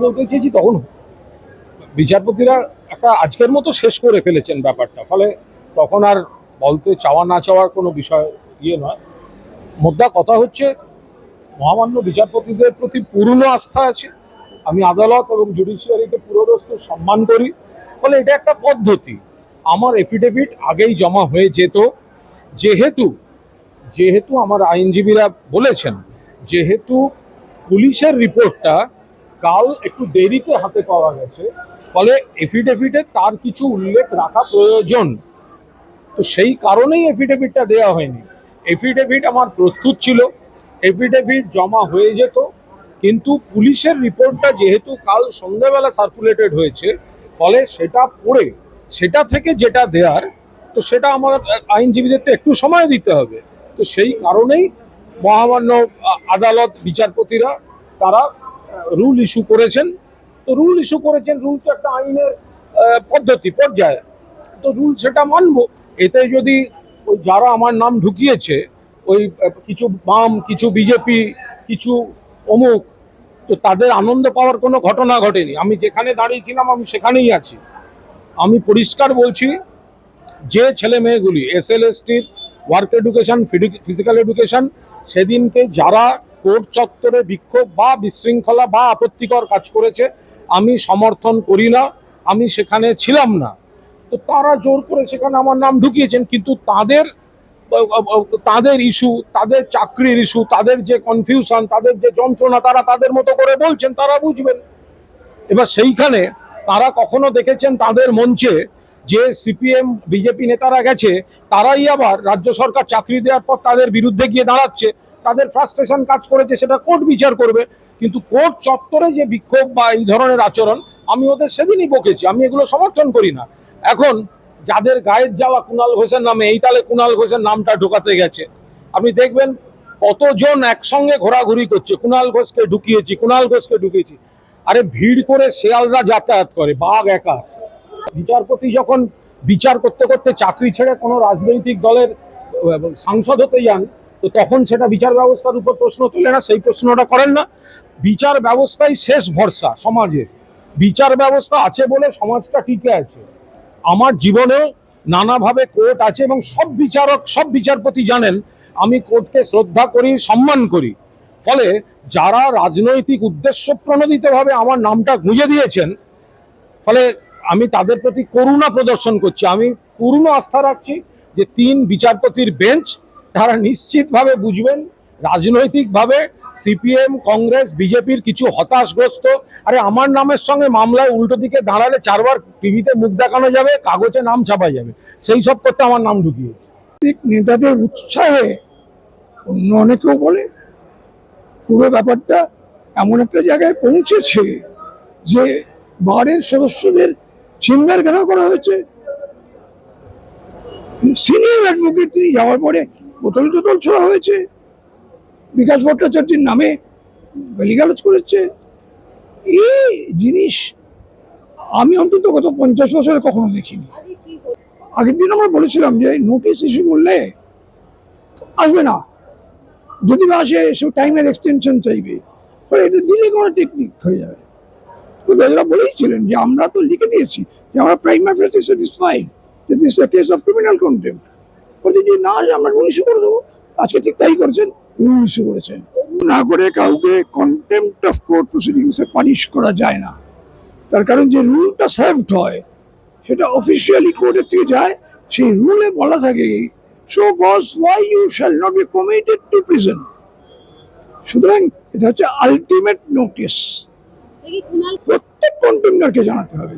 বলতে চেয়েছি তখন বিচারপতিরা একটা আজকের মতো শেষ করে ফেলেছেন ব্যাপারটা। ফলে তখন আর বলতে চাওয়া না চাওয়ার কোনো বিষয় ইয়ে নয়। মোদ্দা কথা হচ্ছে, মহামান্য বিচারপতিদের প্রতি পূর্ণ আস্থা আছে। আমি আদালত এবং জুডিশিয়ারিকে পুরোদস্ত সম্মান করি। ফলে এটা একটা পদ্ধতি। আমার এফিডেভিট আগেই জমা হয়ে যেত। যেহেতু যেহেতু আমার আইনজীবীরা বলেছেন, যেহেতু পুলিশের রিপোর্টটা কাল একটু দেরিতে হাতে পাওয়া গেছে, ফলে এফিডেভিটে তার কিছু উল্লেখ রাখা প্রয়োজন। তো সেই কারণেই এফিডেভিটটা দেওয়া হয়নি। এফিডেভিট আমার প্রস্তুত ছিল এফিডেভিট জমা হয়ে যেত, কিন্তু পুলিশের রিপোর্টটা যেহেতু কাল সন্ধ্যাবেলা সার্কুলেটেড হয়েছে, ফলে সেটা পড়ে, সেটা থেকে যেটা দেওয়ার তো সেটা আমার আইনজীবীদের তো একটু সময় দিতে হবে। তো সেই কারণেই মহামান্য আদালত বিচারপতিরা তারা রুল ইস্যু করেছেন। তো রুল ইস্যু করেছেন, রুল তো একটা আইনের পদ্ধতি, পর্যায়ে। তো রুল সেটা মানবো। এতে যদি ওই যারা আমার নাম ঢুকিয়েছে, ওই কিছু বাম, কিছু বিজেপি, কিছু অমুক, তো তাদের আনন্দ পাওয়ার কোনো ঘটনা ঘটেনি। আমি যেখানে দাঁড়িয়েছিলাম, আমি সেখানেই আছি। আমি পরিষ্কার বলছি, যে ছেলে মেয়েগুলি এস এল এস টির ওয়ার্ক এডুকেশন ফিজিক্যাল এডুকেশন সেদিনকে যারা কোর্ট চত্বরে বিক্ষোভ বা বিশৃঙ্খলা বা আপত্তিকর কাজ করেছে, আমি সমর্থন করি না, আমি সেখানে ছিলাম না। তো তারা জোর করে সেখানে আমার নাম ঢুকিয়েছেন, কিন্তু তাদের তাদের ইস্যু, তাদের চাকরির ইস্যু, তাদের যে কনফিউশন, তাদের যে যন্ত্রণা, তারা তাদের মতো করে বলছেন, তারা বুঝবেন। এবার সেইখানে তারা কখনো দেখেছেন তাদের মঞ্চে যে সিপিএম, বিজেপি নেতারা গেছে, তারাই আবার রাজ্য সরকার চাকরি দেওয়ার পর তাদের বিরুদ্ধে গিয়ে দাঁড়াচ্ছে। তাদের ফ্রাস্ট্রেশন কাজ করেছে, সেটা কোর্ট বিচার করবে। কিন্তু কোর্ট চত্বরে যে বিক্ষোভ বা এই ধরনের আচরণ, আমি ওদের সেদিনই বকেছি, আমি এগুলো সমর্থন করি না। এখন যাদের গায়ের যাওয়া কুণাল ঘোষের নামে, এই তালে কুণাল ঘোষের নামটা ঢোকাতে গেছে। আপনি দেখবেন কতজন একসঙ্গে ঘোরাঘুরি করছে কুণাল ঘোষকে ঢুকিয়েছি কুণাল ঘোষকে ঢুকিয়েছি। আরে ভিড় করে শেয়ালরা যাতায়াত করে, বাঘ একা। বিচারপতি যখন বিচার করতে করতে চাকরি ছেড়ে কোনো রাজনৈতিক দলের সাংসদ হতে যান তো তখন সেটা বিচার ব্যবস্থার উপর প্রশ্ন তোলে না, সেই প্রশ্নটা করেন না। বিচার ব্যবস্থাই শেষ ভরসা সমাজের। বিচার ব্যবস্থা আছে বলে সমাজটা টিকে আছে। আমার জীবনে নানাভাবে কোর্ট আছে এবং সব বিচারক, সব বিচারপতি জানেন, আমি কোর্টকে শ্রদ্ধা করি, সম্মান করি। ফলে যারা রাজনৈতিক উদ্দেশ্য প্রণোদিতভাবে আমার নামটা গুঁজে দিয়েছেন, ফলে আমি তাদের প্রতি করুণা প্রদর্শন করছি। আমি পূর্ণ আস্থা রাখছি যে তিন বিচারপতির বেঞ্চ তারা নিশ্চিতভাবে বুঝবেন, রাজনৈতিকভাবে সিপিএম, কংগ্রেস, বিজেপির কিছু হতাশগ্রস্ত। আরে আমার নামের সঙ্গে মামলায় উল্টো দিকে দাঁড়ালে চারবার টিভিতে মুখ দেখানো যাবে, কাগজে নাম ছাপা যাবে। সেই সব করতে আমার নাম রাজনৈতিক নেতাদের উৎসাহে অন্য অনেকেও বলে, পুরো ব্যাপারটা এমন একটা জায়গায় পৌঁছেছে যে বারের সদস্যদের চেম্বার ঘেরাও করা হয়েছে। সিনিয়র অ্যাডভোকেট তিনি যাওয়ার পরে বোতল টোতল ছোড়া হয়েছে। বিকাশ ভট্টাচার্যের নামে গালিগালাজ করেছে। এই জিনিস আমি অন্তত গত পঞ্চাশ বছরে কখনো দেখিনি। আগের দিন আমরা বলেছিলাম যে নোটিশ ইস্যু করলে আসবে না। যদি আসে, সে টাইমের এক্সটেনশন চাইবে। ফলে এটা দিলে কোনো টেকনিক হয়ে যাবে। বেজরা বলেইছিলেন যে আমরা তো লিখে দিয়েছি যে আমরা প্রাইমার ফেসে স্যাটিসফাইড। যে this case of criminal contempt বলছে যে না আমরা ইস্যু করে দেবো। আজকে ঠিক তাই করেছেন। ইস্যু করেছেন। না করে কাউকে কন্টেম্পট অফ কোর্ট প্রসিডিংসে পানিশ করা যায় না। তার কারণ যে রুলটা সার্ভড হয় সেটা অফিসিয়ালি কোর্টের থেকে যায়। সেই রুলে বলা থাকে show cause why you shall not be committed to prison সুতরাং এটা হচ্ছে আলটিমেট নোটিস প্রত্যেক কন্টেন্ডারকে জানাতে হবে।